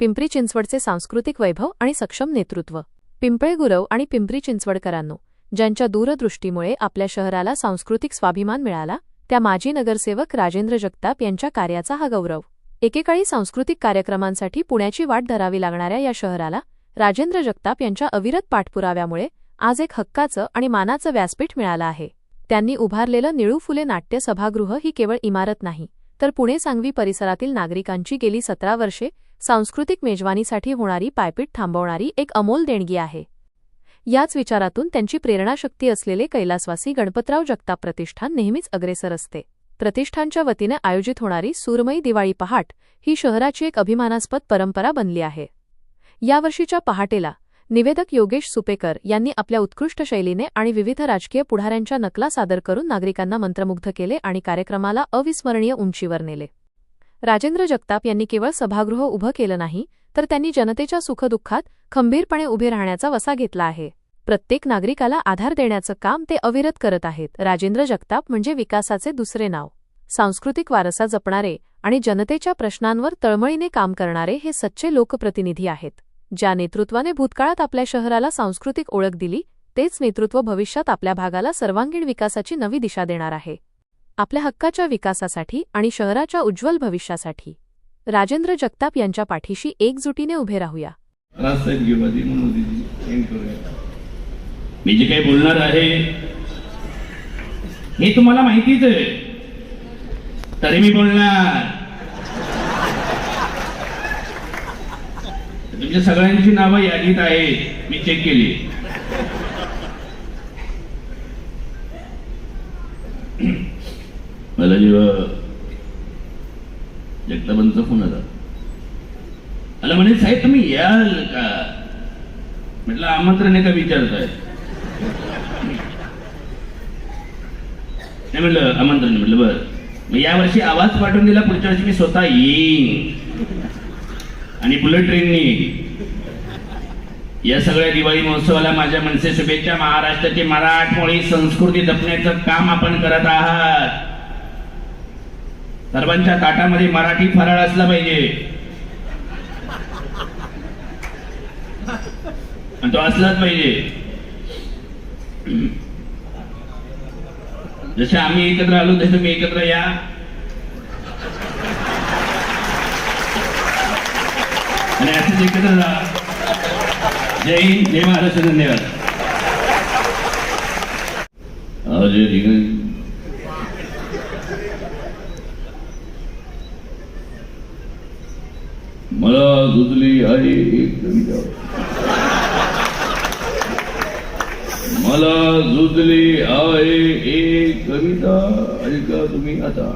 पिंपरी चिंचवडचे सांस्कृतिक वैभव आणि सक्षम नेतृत्व. पिंपळे गुरव आणि पिंपरी चिंचवडकरांनो ज्यांच्या दूरदृष्टीमुळे आपल्या शहराला सांस्कृतिक स्वाभिमान मिळाला त्या माजी नगरसेवक राजेंद्र जगताप यांच्या कार्याचा हा गौरव. एकेकाळी सांस्कृतिक कार्यक्रमांसाठी पुण्याची वाट धरावी लागणाऱ्या या शहराला राजेंद्र जगताप यांच्या अविरत पाठपुराव्यामुळे आज एक हक्काचं आणि मानाचं व्यासपीठ मिळालं आहे. त्यांनी उभारलेलं निळू फुले नाट्य सभागृह ही केवळ इमारत नाही तर पुणे सांगवी परिसरातील नागरिकांची गेली सतरा वर्षे सांस्कृतिक मेजवानीसाठी होणारी पायपीट थांबवणारी एक अमोल देणगी आहे. याच विचारातून त्यांची प्रेरणाशक्ती असलेले कैलासवासी गणपतराव जगताप प्रतिष्ठान नेहमीच अग्रेसर असते. प्रतिष्ठानच्या वतीने आयोजित होणारी सूरमयी दिवाळी पहाट ही शहराची एक अभिमानास्पद परंपरा बनली आहे. यावर्षीच्या पहाटेला निवेदक योगेश सुपेकर यांनी आपल्या उत्कृष्ट शैलीने आणि विविध राजकीय पुढाऱ्यांच्या नकला सादर करून नागरिकांना मंत्रमुग्ध केले आणि कार्यक्रमाला अविस्मरणीय उंचीवर नेले. राजेंद्र जगताप यांनी केवळ सभागृह उभं केलं नाही तर त्यांनी जनतेच्या सुखदुःखात खंबीरपणे उभे राहण्याचा वसा घेतला आहे. प्रत्येक नागरिकाला आधार देण्याचं काम ते अविरत करत आहेत. राजेंद्र जगताप म्हणजे विकासाचे दुसरे नाव. सांस्कृतिक वारसा जपणारे आणि जनतेच्या प्रश्नांवर तळमळीने काम करणारे हे सच्चे लोकप्रतिनिधी आहेत. ज्या नेतृत्वाने भूतकाळात आपल्या शहराला सांस्कृतिक ओळख दिली तेच नेतृत्व भविष्यात आपल्या भागाला सर्वांगीण विकासाची नवी दिशा देणार आहे. आपल्या हक्काच्या विकासासाठी आणि शहराच्या उज्ज्वल भविष्यासाठी. राजेंद्र जगताप यांच्या पाठीशी एकजुटीने उभे राहूया. मी जे काही बोलणार आहे हे तुम्हाला माहितीच आहे. तरी मी बोलणार. तुमच्या सगळ्यांची नावं यादीत आहेत. मी चेक केली. मला जेव्हा जगताबांचा फोन आला मला म्हणे साहेब तुम्ही याल का? म्हटलं आमंत्रण का विचारताय. नाही म्हटलं आमंत्रण म्हटलं बर. मग यावर्षी आवाज पाठवून दिला पुढच्या वर्षी मी स्वतः येईन. आणि बुलेट ट्रेननी या सगळ्या दिवाळी महोत्सवाला माझ्या मनसे शुभेच्छा. महाराष्ट्राची मराठमोळी संस्कृती जपण्याचं काम आपण करत आहात. सर्वांच्या ताटामध्ये मराठी फराळ असला पाहिजे. आणि तो असलाच पाहिजे. जसे आम्ही एकत्र आलो तसे तुम्ही एकत्र या. आणि असंच एकत्र राहा जय हिंद जय महाराष्ट्र धन्यवाद अरे ठीक आहे मला सुचली मला सुचली आहे एक कविता ऐका तुम्ही आता.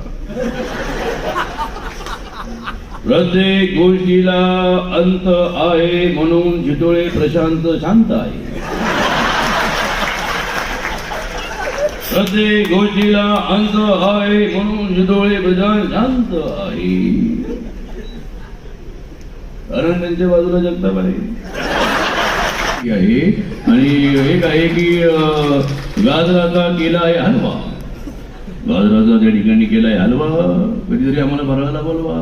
प्रत्येक गोष्टीला अंत आहे म्हणून झिटोळे प्रशांत शांत आहे. प्रत्येक गोष्टीला अंत आहे म्हणून झिटोळे प्रशांत शांत आहे. कारण त्यांच्या बाजूला जगताप आहे. आणि एक आहे की गाजराचा केला आहे हलवा. गाजराचा त्या ठिकाणी केलाय हलवा. कधीतरी आम्हाला भरायला बोलवा.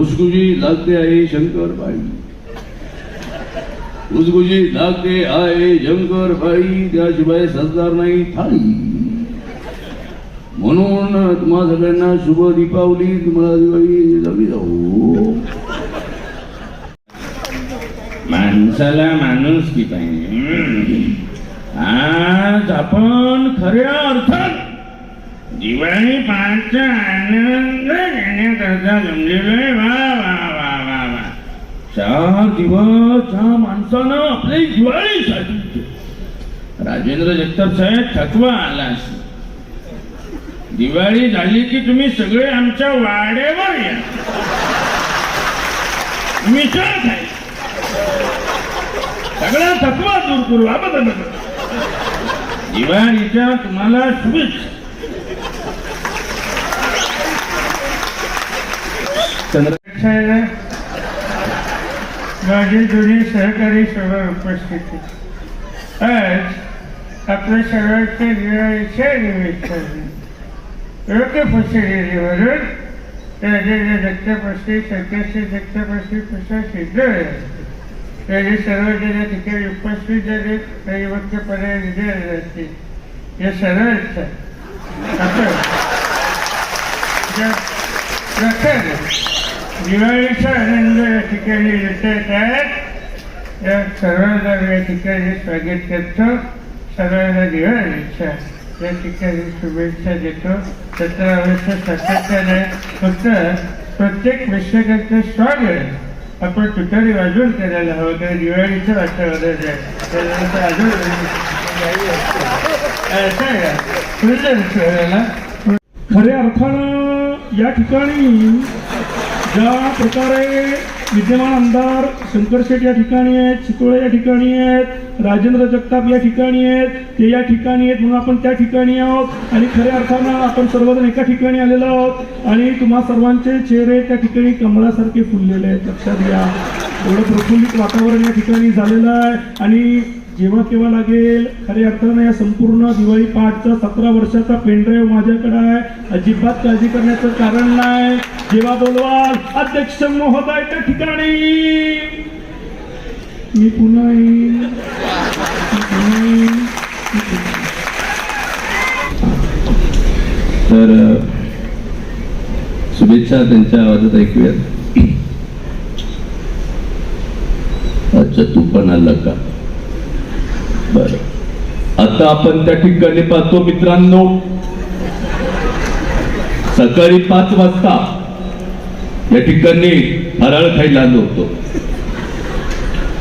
उसगुजी लागते आहे शंकर बाई उसगुजी लागते आहे शंकर बाई त्याशिवाय सजणार नाही थाळी. म्हणून तुम्हा सगळ्यांना शुभ दीपावली तुम्हाला दिवाळी जावी जाऊ. माणसाला माणूस की पाहिजे. आज आपण खऱ्या अर्थात दिवाळी पहाटचा आनंद घेण्याकरता जमलेलोय वा वा वा वा वा. चार दिवस ह्या माणसानं आपली दिवाळी साजरी राजेंद्र जगताप साहेब थकवा आला असेल. दिवाळी झाली की तुम्ही सगळे आमच्या वाड्यावर या. मिसळ खाय सगळा थकवा दूर करू. आपण दिवाळीच्या तुम्हाला शुभेच्छा. चंद्र माझे दोन्ही सहकारी सभा उपस्थित आज आपल्या सर्वांच्या दिवाळीच्या निमित्ताने योग्य पुस्तकेवरून राजेंद्र दत्तपस्ती सत्याशी दत्तपस्ती पुस्तक सिद्ध त्याचे सर्वजण या ठिकाणी उपस्थित झाले काही वक्त पर्याय निघाले असतील या सर्वांचा आपण या- प्रकारे दिवाळीचा आनंद या ठिकाणी लुटत आहेत या सर्वांना या ठिकाणी स्वागत करतो. सर्वांना दिवाळीच्या या ठिकाणी शुभेच्छा देतो. सतरा वर्ष सातत्याने फक्त प्रत्येक मिश्रकांचं स्वागत आपण तुतारी वाजवून करायला हवं कारण दिवाळीचं वातावरण आहे. त्यानंतर अजून सुंदर शहराला खऱ्या अर्थानं या ठिकाणी ज्या प्रकारे विद्यमान आमदार शंकर शेठ या ठिकाणी आहेत चितोळे या ठिकाणी आहेत राजेंद्र जगताप या ठिकाणी आहेत ते या ठिकाणी आहेत म्हणून आपण त्या ठिकाणी आहोत. आणि खऱ्या अर्थानं आपण सर्वजण एका ठिकाणी आलेलो आहोत. आणि तुम्हा सर्वांचे चेहरे त्या ठिकाणी कमळासारखे फुललेले आहेत. लक्षात घ्या. एवढं प्रफुल्लित वातावरण या ठिकाणी झालेलं आहे. आणि जेव्हा केव्हा लागेल खऱ्या अर्थानं या संपूर्ण दिवाळी पहाटचा सतरा वर्षाचा पेनड्राईव्ह माझ्याकडे आहे. अजिबात काळजी करण्याचं कारण नाही. जेव्हा बोलवाल अध्यक्ष महोदय त्या ठिकाणी! मी पुन्हा येईन तर शुभेच्छा त्यांच्या आवाजात ऐकूयात. अच्छा तू पण आला का? बर. आता आपण त्या ठिकाणी पाहतो मित्रांनो. सकाळी पाच वाजता या ठिकाणी हराळ खायला आलो होतो.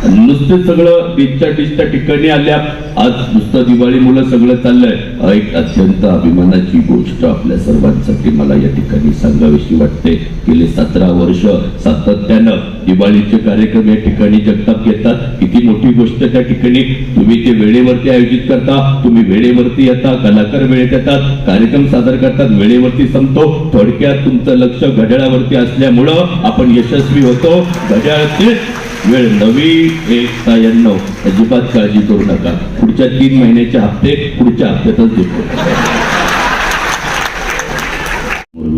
नुसतं सगळं बीचच्या डिशच्या ठिकाणी आल्या आज नुसतं दिवाळी मुलं सगळं चाललंय. एक अत्यंत अभिमानाची गोष्ट आपल्या सर्वांसाठी मला या ठिकाणी सांगावीशी वाटते. गेले सतरा वर्ष सातत्यानं दिवाळीचे कार्यक्रम या ठिकाणी जगताप घेतात. किती मोठी गोष्ट त्या ठिकाणी. तुम्ही ते वेळेवरती आयोजित करता तुम्ही वेळेवरती येता कलाकार वेळेत येतात कार्यक्रम सादर करतात वेळेवरती संपतो. थोडक्यात तुमचं लक्ष घड्याळावरती असल्यामुळं आपण यशस्वी होतो. घड्याळ वेळ नवी एक त्र्याण्णव अजिबात काळजी करू नका. पुढच्या तीन महिन्याचे हप्ते पुढच्या हप्त्यातच देतो.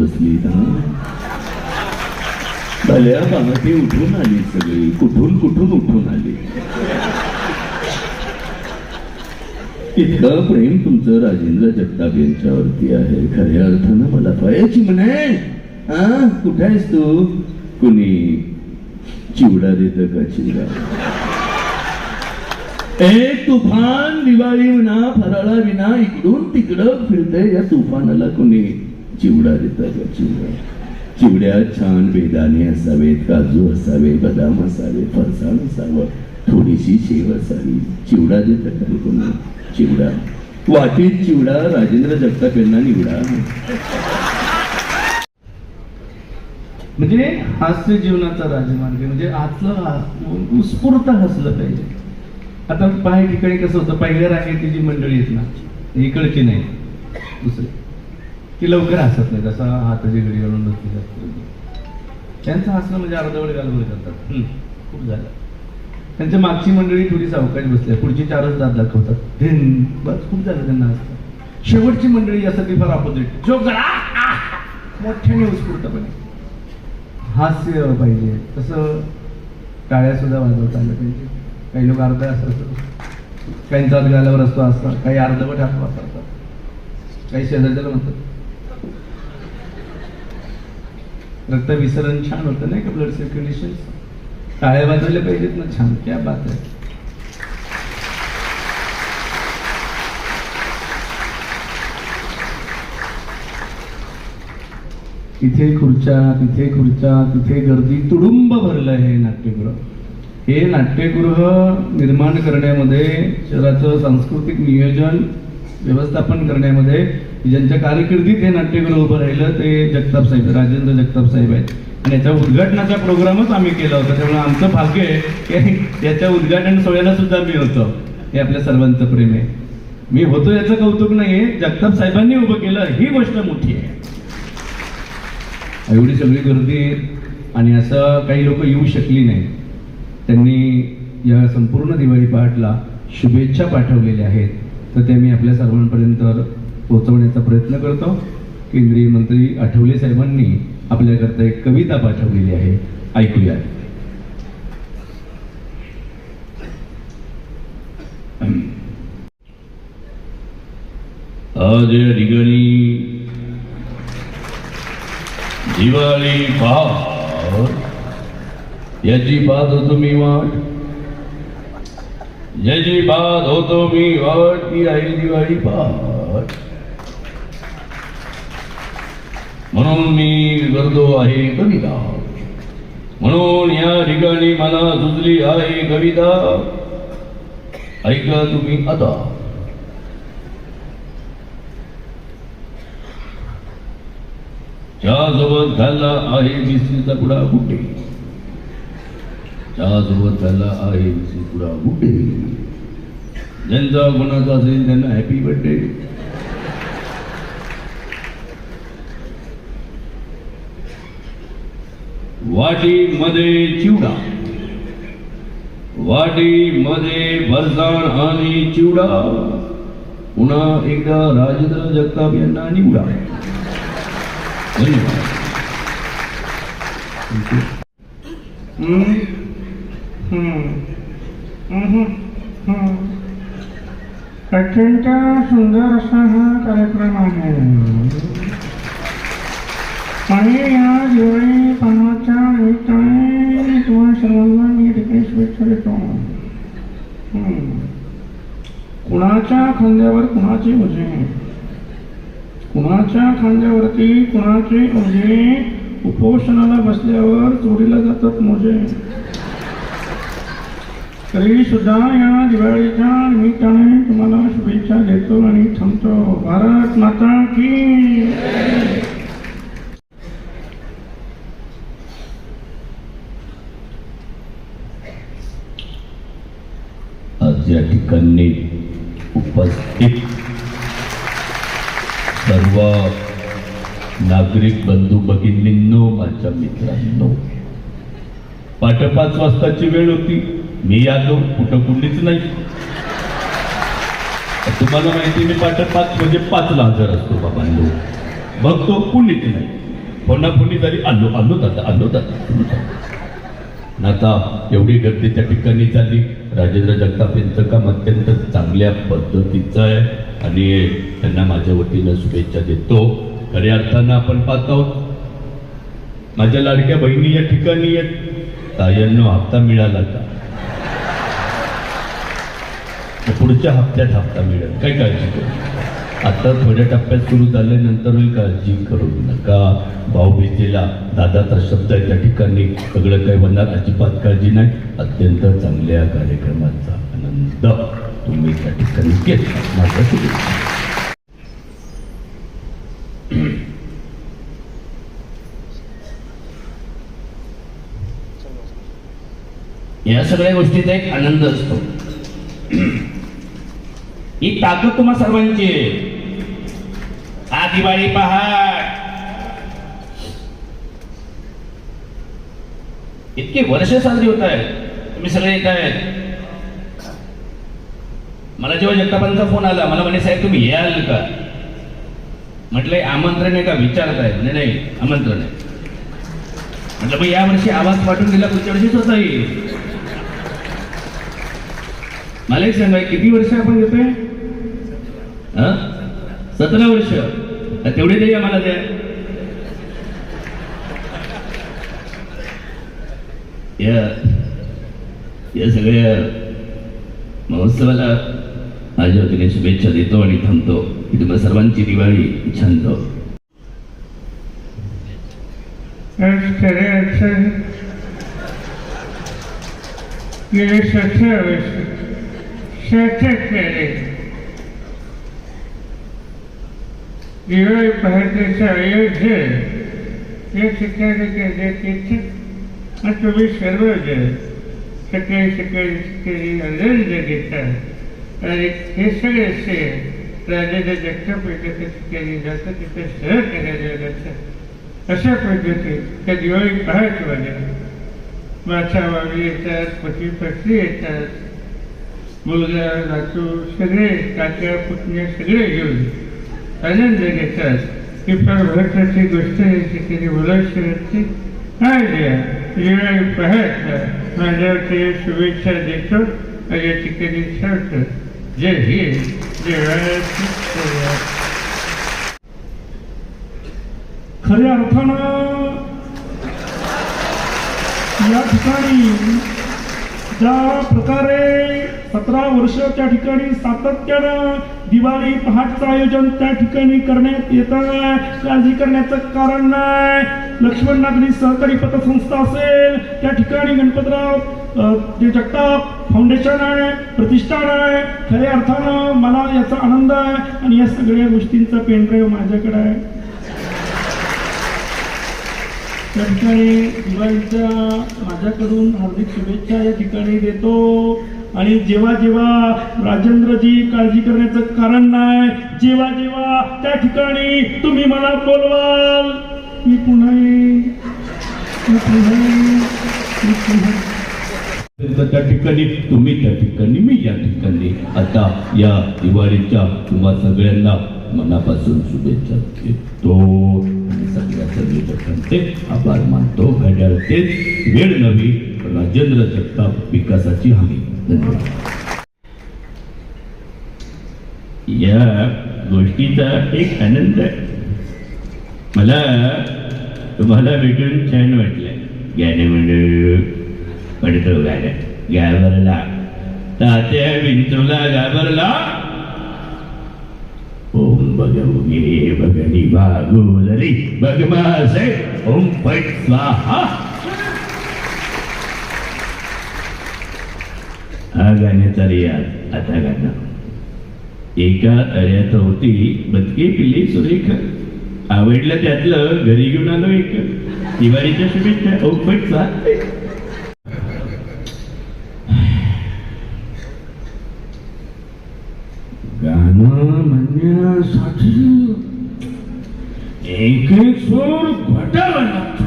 बसली भल्या ती उठून आली सगळी. कुठून कुठून उठून आली? इतकं प्रेम तुमचं राजेंद्र जगताप यांच्यावरती आहे. खऱ्या अर्थानं मला पायाची म्हणे. हा? कुठे आहेस तू? कुणी चिवडा देत का चिवडा? एक तुफान दिवाळी विना फराळा विना इकडून तिकडं फिरते या तुफानाला कोणी? चिवडा देतात चिवडा? चिवड्यात छान बेदाणे असावेत काजू असावे बदाम असावे फरसाण असावं थोडीशी शेव असावी. चिवडा देतात का कोणी? चिवडा. वाटीत चिवडा राजेंद्र जगताप यांना निवडा. म्हणजे हास्य जीवनाचा राजमार्ग म्हणजे आतलं उत्स्फूर्त हसलं पाहिजे. आता काही ठिकाणी कसं होतं पहिल्या रांगेतली जी मंडळी आहेत ना इकडची नाही. दुसरी. ती लवकर हसत नाही जसा हाताची घडी घालून असते त्यांचं हसणं म्हणजे अर्धवट घालून करतात. हम्म, खूप झालं. त्यांच्या मागची मंडळी थोडी सावकाश बसली पुढची चारच दात दाखवतात. बस खूप झालं त्यांना हसतं शेवटची मंडळी यासाठी फार अपोजिट जोक आ, मोठ्याने उत्स्फूर्तपणे हास्य पाहिजे तसं टाळ्या सुद्धा वाजवता आल्या पाहिजे. काही लोक अर्धा असतात. काही हात गालावर असतो असतात काही अर्धवट हात वापरतात काही शेजारच्याला म्हणतात. रक्त विसरण छान होतं नाही का? ब्लड सर्क्युलेशन टाळ्या वाजवल्या पाहिजेत ना छान. क्या बात आहे. तिथे खुर्च्या तिथे खुर्च्या तिथे गर्दी. तुडुंब भरलं हे नाट्यगृह. हे नाट्यगृह निर्माण करण्यामध्ये शहराचं सांस्कृतिक नियोजन व्यवस्थापन करण्यामध्ये ज्यांच्या कारकिर्दीत हे नाट्यगृह उभं राहिलं ते जगताप साहेब राजेंद्र जगताप साहेब आहेत. आणि याच्या उद्घाटनाचा प्रोग्रामच आम्ही केला होता त्यामुळे आमचं भाग्य आहे की याच्या उद्घाटन सोहळ्याला सुद्धा मी होतो. हे आपल्या सर्वांचं प्रेम आहे. मी होतो याचं कौतुक नाहीये जगताप साहेबांनी उभं केलं ही गोष्ट मोठी आहे. एवढी सगळी गर्दी आणि असं काही लोक येऊ शकली नाही त्यांनी या संपूर्ण दिवाळी पहाटला शुभेच्छा पाठवलेल्या आहेत. तर त्या मी आपल्या सर्वांपर्यंत पोहोचवण्याचा प्रयत्न करतो. केंद्रीय मंत्री आठवले साहेबांनी आपल्याकरता एक कविता पाठवलेली आहे. ऐकूया. आज दिवाळी पहा याची बाद होतो मी वाट याची बाद होतो मी वाट ती आहे दिवाळी पहाट म्हणून मी करतो आहे कविता. म्हणून या ठिकाणी मला सुचली आहे कविता. ऐका तुम्ही आता. चहासोबत खाल्ला आहे कुडा कुठे गुड्डे चहासोबत खाल्ला आहे बिस्कीट पुडा गुड्डे ज्यांचा कोणाचा असेल त्यांना हॅपी बर्थडे। वाटी मध्ये चिवडा। वाटी मध्ये फरसाण आणि चिवडा। पुन्हा एकदा राजेंद्र जगताप यांना निवडा धन्यवाद। अत्यंत सुंदर असा हा कार्यक्रम आहे आणि या दिवाळी पानाच्या निमित्ताने तुम्हा सर्वांना मी ठिकाणी शुभेच्छा देतो कुणाच्या खांद्यावर कुणाची ओझे कुणाच्या खांद्यावरती कुणाचे ओझे उपोषणाला बसल्यावर चोरीला जातात मोजे. तरी सुद्धा या दिवाळीच्या निमित्ताने तुम्हाला शुभेच्छा देतो आणि थांबतो. भारत माता की आज या ठिकाणी उपस्थित सर्व नागरिक बंधू भगिनींनो माझ्या मित्रांनो. पाठ पाच वाजताची वेळ होती. मी आलो कुठं कुणीच नाही. तुम्हाला माहिती मी पाठ पाच म्हणजे पाचला हजर असतो बाबांनो. बघतो कुणीच नाही. पुन्हा कुणी तरी आलो आलो दादा आलो दादा. आलो आता एवढी गर्दी त्या ठिकाणी झाली. राजेंद्र जगताप यांचं काम अत्यंत चांगल्या पद्धतीचं आहे. आणि त्यांना माझ्या वतीनं शुभेच्छा देतो. खऱ्या अर्थानं आपण पाहत आहोत. माझ्या लाडक्या बहिणी या ठिकाणी आहेत. तायांनो हप्ता मिळाला का मग पुढच्या हप्त्यात हप्ता मिळेल. काय काळजी करू आता थोड्या टप्प्यात सुरू झाल्यानंतर होईल काळजी करू नका. भाऊबीजेला दादाचा शब्द आहे त्या ठिकाणी सगळं काही होणार अजिबात काळजी नाही. अत्यंत चांगल्या कार्यक्रमाचा आनंद तुम्ही त्या ठिकाणी घेतला माझ्या शुभेच्छा. या सगळ्या गोष्टीचा एक आनंद असतो. ही ताकद तुम्हा सर्वांची आहे. दिवाळी पहाट इतके वर्ष साजरी होत आहेत. तुम्ही सगळे येत आहेत. मला जेव्हा जगतापांचा फोन आला मला म्हणे साहेब तुम्ही याल का? म्हटलंय आमंत्रण आहे का विचारताय म्हणे नाही आमंत्रण आहे. म्हटलं मग यावर्षी आवाज पाठवून दिला पुढच्या वर्षीच होता येईल मला एक सांगा किती वर्ष आपण घेतोय हा? सतरा वर्ष. तेवढे तरी आम्हाला द्या. या या सगळ्या महोत्सवाला माझ्या वतीने शुभेच्छा देतो आणि थांबतो. की तुम्हाला सर्वांची दिवाळी छान आज खरे अर्थ गेले सतरा वर्ष. सतत केले दिवाळी पहाटेचा अयोध्या या ठिकाणी तिथे तुम्ही तुम्ही सर्वजण सकाळी सकाळी सकाळी आनंद घेतात आणि हे सगळे असे राजाच्या जगताप एका ठिकाणी जातं तिथे सह करायला जातात अशा पद्धतीत त्या दिवाळी पहाट वाल्या माथा वावी येतात पती पत्नी येतात मुलगा नातू सगळे काका पुतण्या सगळे घेऊन आनंद घेतात इतर महत्वाची गोष्ट या ठिकाणी बोलायची होती काय द्या दिवाळी पाहत माझ्यावरती शुभेच्छा देतो आणि या ठिकाणी ठेवतो. जय हिंद. जय भारत. खऱ्या अर्थानं या ठिकाणी ज्या प्रकारे सतरा वर्षाच्या ठिकाणी सातत्यानं दिवाळी पहाटचं आयोजन त्या ठिकाणी करण्यात येत. आहे काळजी करण्याचं कारण नाही. लक्ष्मण नागरी सहकारी पतसंस्था असेल. त्या ठिकाणी गणपतराव अ, जे जगताप फाउंडेशन आहे प्रतिष्ठान आहे. खऱ्या अर्थानं मला याचा आनंद आहे आणि या सगळ्या गोष्टींचा पेनड्राईव्ह माझ्याकडे आहे. त्या ठिकाणी दिवाळीच्या माझ्याकडून हार्दिक शुभेच्छा या ठिकाणी देतो. आणि जेव्हा जेव्हा राजेंद्रजी काळजी करण्याचं कारण नाही जेव्हा जेव्हा त्या ठिकाणी तुम्ही मला बोलवाल मी पुन्हा मी तर त्या ठिकाणी तुम्ही त्या ठिकाणी मी या ठिकाणी. आता या दिवाळीच्या तुम्हा सगळ्यांना मनापासून शुभेच्छा देतो. आणि सगळ्या आभार मानतो घड्याळ तेच वेळ नवी राजेंद्र जगताप विकासाची हमी. धन्यवाद. या गोष्टीचा एक आनंद आहे. मला तुम्हाला भेटून छान वाटलं. गाणं मंडळ पडतो गाणं. गावरला. तात्या विंचूला घाबरला ओम बग बगवगे बगनी भागोदरी बगमासे ओम फट स्वाहा हा गाण्याचा रियाज आता गाणं एका तळ्यात होती बदके पिल्ली सुरेख आवडलं त्यातलं घरी घेऊन आलो एक दिवाळीच्या शुभेच्छा ओम फट गाणं म्हणण्यासाठी एक एक सूर घटावा लागतो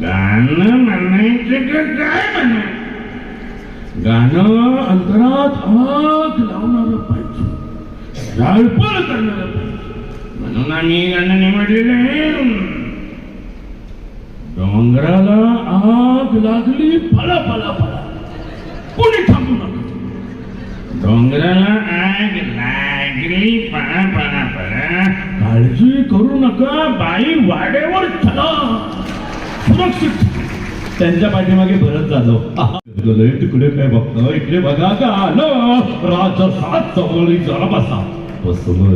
गाणं म्हणायचं का काय म्हणायचं? गाणं अंतरात आग लावणारं पाहिजे. जाळपळ करणार पाहिजे. म्हणून आम्ही गाणं निवडलेलं आहे. डोंगराला आग लागली फळा फळा फळा कोणी थांबू नका. डोंगराला आग पळा पळा पळा. काळजी करू नका बाई वाड्यावर चला. सुरक्षित. त्यांच्या पाठीमागे भरत जाधव तिकडे काय बघतो? इकडे बघा गाणं राजसात जवळी जरा बसा. बसवर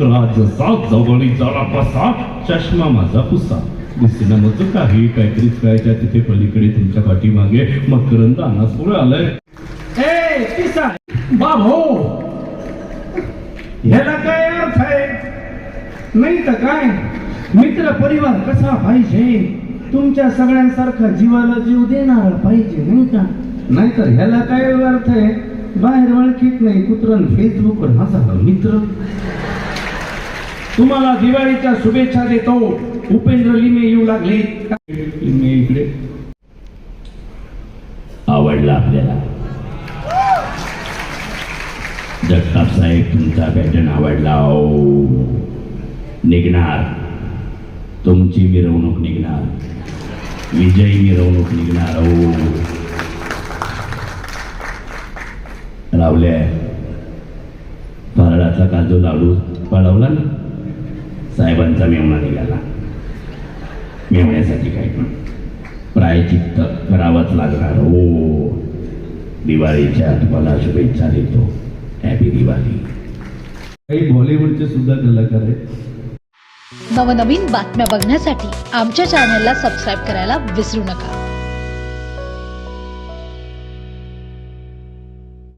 राजसात जवळी जरा बसा. चष्मा माझा पुसा. दिसेना मग काही काहीतरीच करायच्या तिथे पलीकडे तुमच्या पाठीमागे मकरंद अनासपुर आलंय. ए बाबो ह्याला काय अर्थ आहे? नाही तर काय? मित्र परिवार कसा पाहिजे? तुमच्या सगळ्यांसारखा जीवाला जीव देणारा पाहिजे नाही का? नाहीतर ह्याला काय अर्थ आहे? बाहेर ओळखीत नाही कुत्रन फेसबुकवर माझा मित्र. तुम्हाला दिवाळीच्या शुभेच्छा देतो. उपेंद्र लिमे येऊ लागले. लिमे इकडे. आवडला आपल्याला. जगताप साहेब तुमचा पॅटर्न आवडला ओ. निघणार. तुमची मिरवणूक निघणार. विजयी मिरवणूक निघणार ओ. लावल्या फराळाचा काजू लाडू पळवला ना? साहेबांचा मेवणा निघाला. मेवण्यासाठी काय पण. प्रायचित्त करावंच लागणार हो दिवाळीच्या तुम्हाला शुभेच्छा देतो. हॅपी दिवाळी काही बॉलिवूडचे सुद्धा कलाकार आहेत. नवनवीन बातम्या बघण्यासाठी आमच्या चॅनलला सबस्क्राईब करायला विसरू नका.